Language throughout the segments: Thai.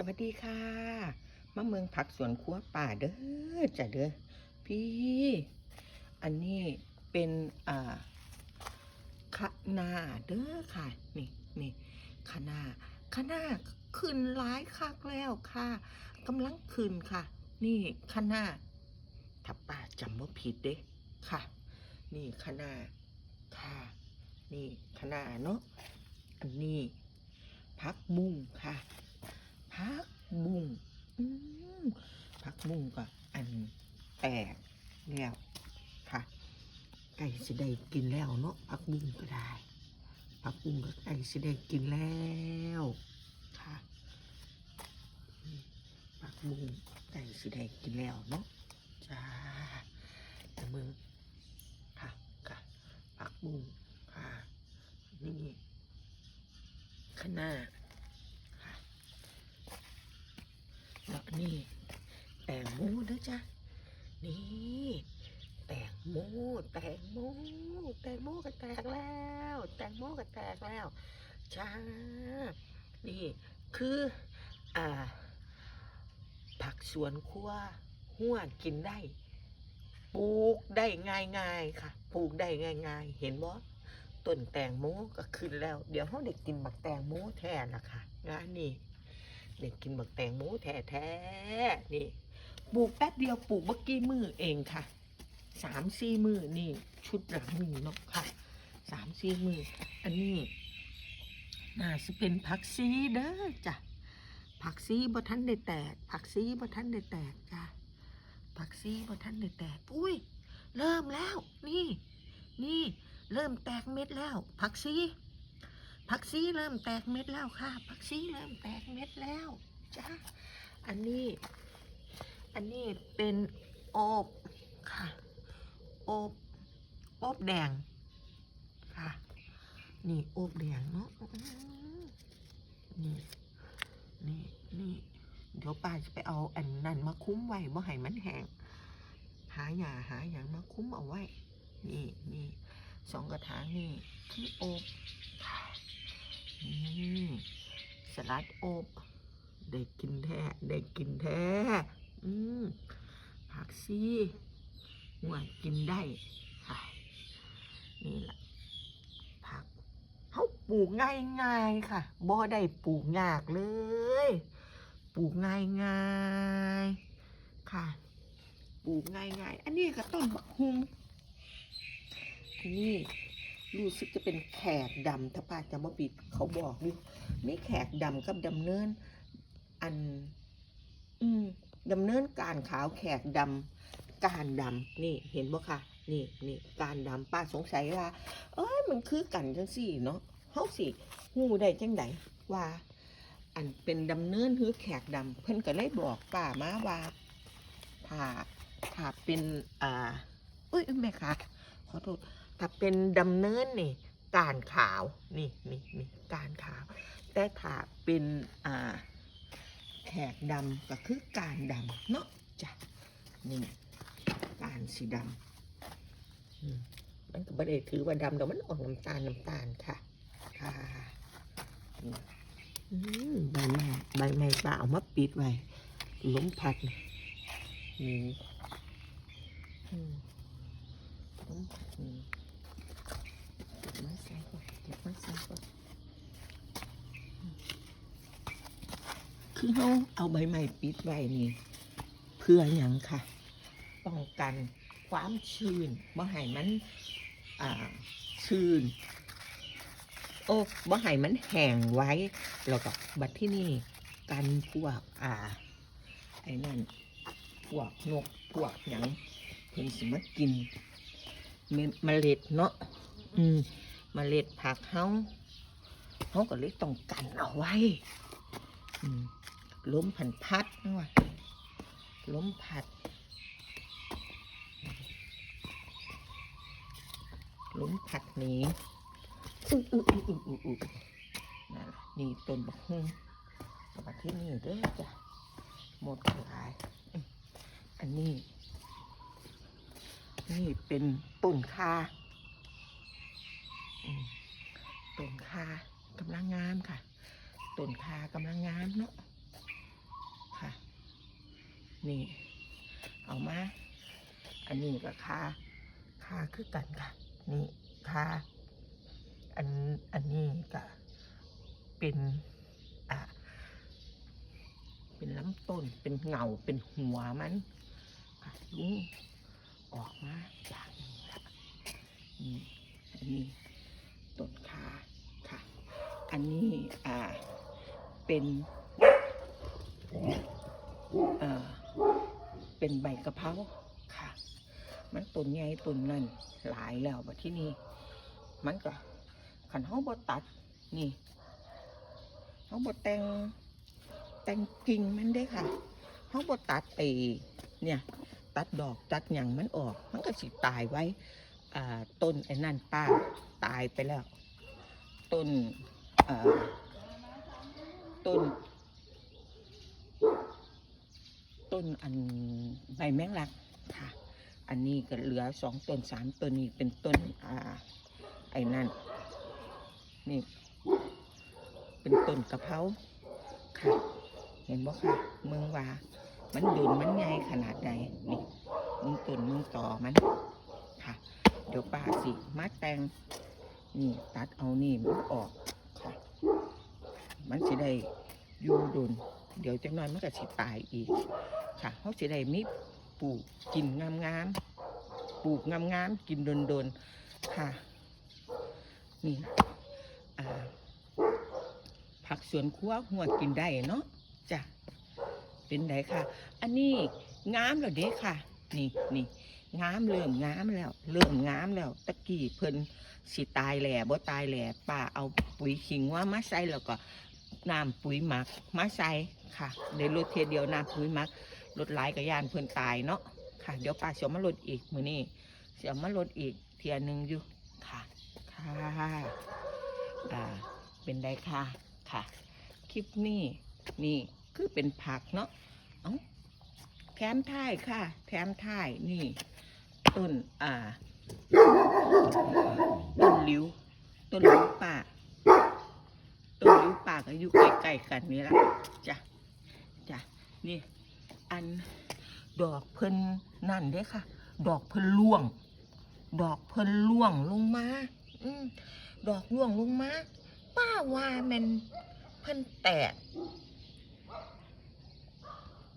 สวัสดีค่ะมาเมืองผักสวนครัวป่าเด้อจ้ะเด้อพี่ อันนี้เป็นอ่าคะนาเด้อค่ะ นี่นี่คะนาคะนาขึ้นหลายคักแล้วค่ะกำลังขึ้นค่ะ นี่คะนาถ้าป้าจำว่าผิดเด้ค่ะ นี่คะนาค่ะ นี่คะนาเนาะอันนี้พักบุ้งค่ะ พักบุ้งอืมพักบุ้งก็อันแตกแล้วค่ะไก่สิได้กินแล้วเนาะพักบุ้งก็ได้พักบุ้งก็ไก่สิได้กินแล้วค่ะพักบุ้งไก่สิได้กินแล้วเนาะจ้าแต่มือค่ะค่ะพักบุ้งค่ะนี่ข้างหน้าค่ะ แล้ว นี่แตงโมนะจ๊ะ นี่แตงโมแตงโมแตงโมก็แตกแล้ว แตงโมก็แตกแล้วจ้านี่คืออ่าผักสวนครัวหัวกินได้ปลูกได้ง่ายๆค่ะปลูกได้ง่าย ๆ เห็นบ่ต้นแตงโมก็ขึ้นแล้ว เดี๋ยวเขาเด็กกินบักแตงโมแทนนะคะงานนี่ เด็กกินบักแตงโมแท้ๆนี่ปลูกแป๊บเดียวปลูกเมื่อกี้มือเองค่ะสามสี่มือนี่ ชุดหลังหนึ่งเนาะค่ะสามสี่มืออันนี้น่าจะเป็นผักซีเด้อจ้ะผักซีบ่ทันได้แตก ผักซีบ่ทันได้แตกจ้ะผักซีบ่ทันได้แตกอุ้ยเริ่มแล้วนี่ นี่ เริ่มแตกเม็ดแล้ว ผักซี ผักซีเริ่มแตกเม็ดแล้วค่ะผักซีเริ่มแตกเม็ดแล้วจ้าอันนี้ อันนี้เป็นโอบค่ะโอบโอบแดงค่ะ นี่โอบแดงเนาะนี่นี่นี่เดี๋ยวป้าจะไปเอาอันนั้นมาคุ้มไว้บ่ให้มันแห้งหาหยาหาอย่างมาคุ้มเอาไว้ นี่นี่ สองกระถางนี่ที่อบค่ะนี่สลัดอบได้กินแท้ได้กินแท้อืมผักซีหัวกินได้ค่ะนี่แหละผักเขาปลูกง่ายง่ายๆค่ะบ่ได้ปลูกยากเลย ปลูกง่ายง่ายๆค่ะ ปลูกง่ายง่ายๆ อันนี้ก็ต้นบักฮุง นนี้รู้สึกจะเป็นแขกดำถ้าป้าจำว่าผิดเขาบอกอยู่มีแขกดำกับดำเนิน อัน อืมดำเนินการขาวแขกดำการดำนี่เห็นบ่ค่ะ นี่นี่การดำป้าสงสัยว่า เอ้ยมันคือกันจังสี่เนาะเฮาสิฮู้ได้จังไดว่า อันเป็นดำเนินหรือแขกดำเพิ่นก็เลยบอกป้ามาว่าถ้าถ้าเป็น อ่าเอ้ยแม่ค่ะขอโทษ ถ้าเป็นดำเนินนี่การขาวนี่นี่นี่การขาว แต่ถ้าเป็นอ่าแขกดำก็คือการดำเนาะจ้ะนี่การสีดำอืมมันก็ไม่ได้ถือว่าดำแต่มันออกน้ำตาลน้ำตาลค่ะค่ะนี่อืมใบไม้ใบไม้ป่าเอามาปิดไว้ล้มพัดนี่นี่อืมล้มพัดนี่เก็บมาใส่ก่อนเก็บมาใส่ก่อนอืม คือเขาเอาใบไม้ปิดไว้นี่ เพื่ออย่างค่ะ ป้องกันความชื้นบ่ให้มันอ่าชื้นโอ้บ่ให้มันแห้งไว้ แล้วก็บัดที่นี่กันพวกอ่าไอ้นั่นพวกนกพวกหยังเพิ่นสิมากินเมมล็ดเนาะอืมเมล็ดผักเฮาเฮาก็เลยต้องกันเอาไว้ ล้มพันพัดนะวะล้มพัด ล้มพัดหนี้อื้ออื้ออื้ออื้ออื้ออื้อนั่นล่ะนี่ต้นบักฮุ่งเอามาที่นี่เด้อจ้ะหมดหลายอืมอันนี้ นี่เป็นต้นคาอืมต้นคากำลังงามค่ะ ต้นคากำลังงามเนาะค่ะ นี่ เอามา อันนี้ก็คาคาคือกันค่ะ นี่คาอันอันนี้ก็เป็นอ่าเป็นลำต้นเป็นเงาเป็นหัวมันค่ะลุงออกมาจากนี้ละนี่อันนี้ต้นขาค่ะ อันนี้อ่า เป็นเอ่อเป็นใบกะเพราค่ะ มันต้นใหญ่ต้นนั่นหลายแล้วบัดที่นี่มันก็ขันเฮาบ่ตัดนี่เฮาบ่แต่งแต่งกิ่งมันได้ค่ะเฮาบ่ตัดไอเนี่ยตัดดอกตัดหยังมันออก มันก็สิตายไว้อ่าต้นไอ้นั่นป้าตายไปแล้ว ต้นอ่า ต้น ต้นอันใบแมงลักค่ะ อันนี้ก็เหลือสองต้นสามต้นนี้เป็นต้นอ่าไอ้นั่นนี่เป็นต้นกะเพราค่ะ เห็นบ่ค่ะเมืองว่า มันดุนมันใหญ่ขนาดใดนี่มึงต้นมึงต่อมันค่ะ เดี๋ยวป้าสิมาแต่งนี่ ตัดเอานี่มันออกค่ะ มันสิได้ อยู่ดนเดี๋ยวจังน้อยมันก็สิตายอีก ค่ะเขาสิได้มีปลูกกินงามๆปลูกงามๆกินโดนๆค่ะ นี่ผักสวนครัวหัวกินได้เนาะจ้ะเป็นไดค่ะ อันนี้งามแล้วเด้ค่ะ นี่นี่งามเริ่มงามแล้ว เริ่มงามแล้วตะกี้เพิ่นสิตายแหล่บ่ตายแหล่ป้าเอาปุ๋ยขิงว่ามาใส่แล้วก็ น้ำปุ๋ยหมักมาใส่ค่ะในรถเทเดียวน้ำปุ๋ยหมักรถหลายกับยานเพิ่นตายเนาะค่ะ เดี๋ยวป้าเสียวมาลดอีกมือนี้เสียวมาลดอีกเทียหนึงอยู่ค่ะค่ะอ่าเป็นไดค่ะค่ะ คลิปนี้นี่คือเป็นผักเนาะเอ้าแถมท้ายค่ะ แถมท้ายนี่ ต้นอ่าต้นลิ้วต้นลิ้วป่าต้นลิ้วป่า ก็อยู่ใกล้ๆกันนี่ละจ้ะจ้ะนี่อันดอกเพิ่นนั่นเด้ค่ะ ดอกเพิ่นล่วง ดอกเพิ่นล่วงลงมาอืมดอกล่วงลงมาป้าว่ามันเพิ่นแตก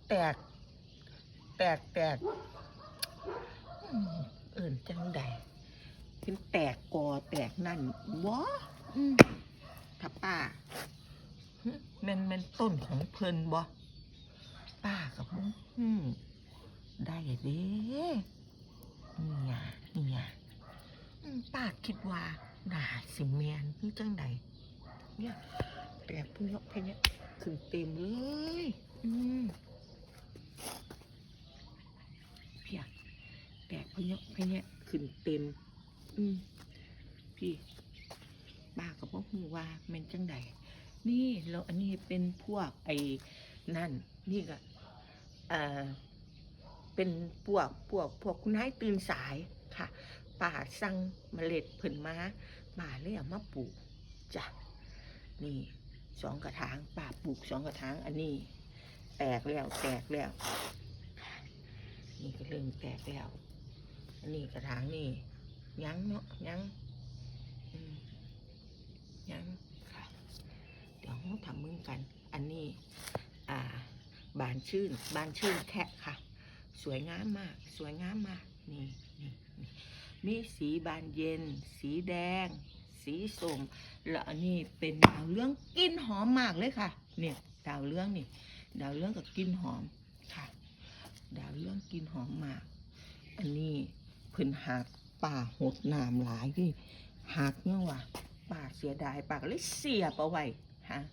แตก แตกแตกอืมเอิ่นจังใดเป็นแตกกอแตกนั่นวะอืมถ้าป้า แมันแมันต้นของเพิ่นบ่ป้ากับมึงอืมได้เด้เนี่ยเนี่ยป้าคิดว่าน่าสิแมนคือจังใดเนี่ยแต่พุ่งยกแค่เนี้ยขึ้นเต็มเลย อืมเพียแต่พุ่งยกแค่เนี้ยขึ้นเต็ม อืมพี่ป้ากับพ่อหูว่าแมันจังใด นี่แล้วอันนี้เป็นพวกไอ้นั่น นี่ก็เอ่อเป็นพวกพวกพวกคุณให้ตื่นสายค่ะ ป่าสั่งเมล็ดผลมาป่าเลยเอามาปลูกจ้ะนี่สองกระถางป่าปลูกสองกระถางอันนี้ แตกแล้วแตกแล้วนี่ก็เริ่มแตกแล้วอันนี้กระถางนี่ยังเนาะยังยัง เดี๋ยวเราทำมือกัน อันนี้อ่าบานชื่น บานชื่นแคะค่ะ สวยงามมาก สวยงามมาก นี่นี่นี่มีสีบานเย็น สีแดง สีส้มแล้วอันนี้เป็นดาวเรื่องกลินหอมมากเลยค่ะ เนี่ยดาวเรื่องนี่ ดาวเรื่องกับกลินหอมค่ะ ดาวเรื่องกลินหอมมาก อันนี้เพิ่นหักป่าหดน้ำหลายดิหักเนี่ยว่ะป่าเสียดายป่าก็เลยเสียบเอาไว้ ฮะ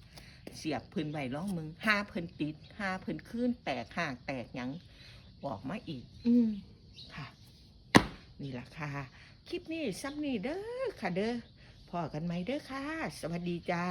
เสียบเพิ่นไว้ร้องมึงห้าเพิ่นติดห้าเพิ่นขึ้นแตกห่างแตกหยังออกมาอีก อืมค่ะ นี่ล่ะค่ะ คลิปนี้ซ้ำนี่เด้อค่ะเด้อพอกันไหมเด้อค่ะ สวัสดีจ้า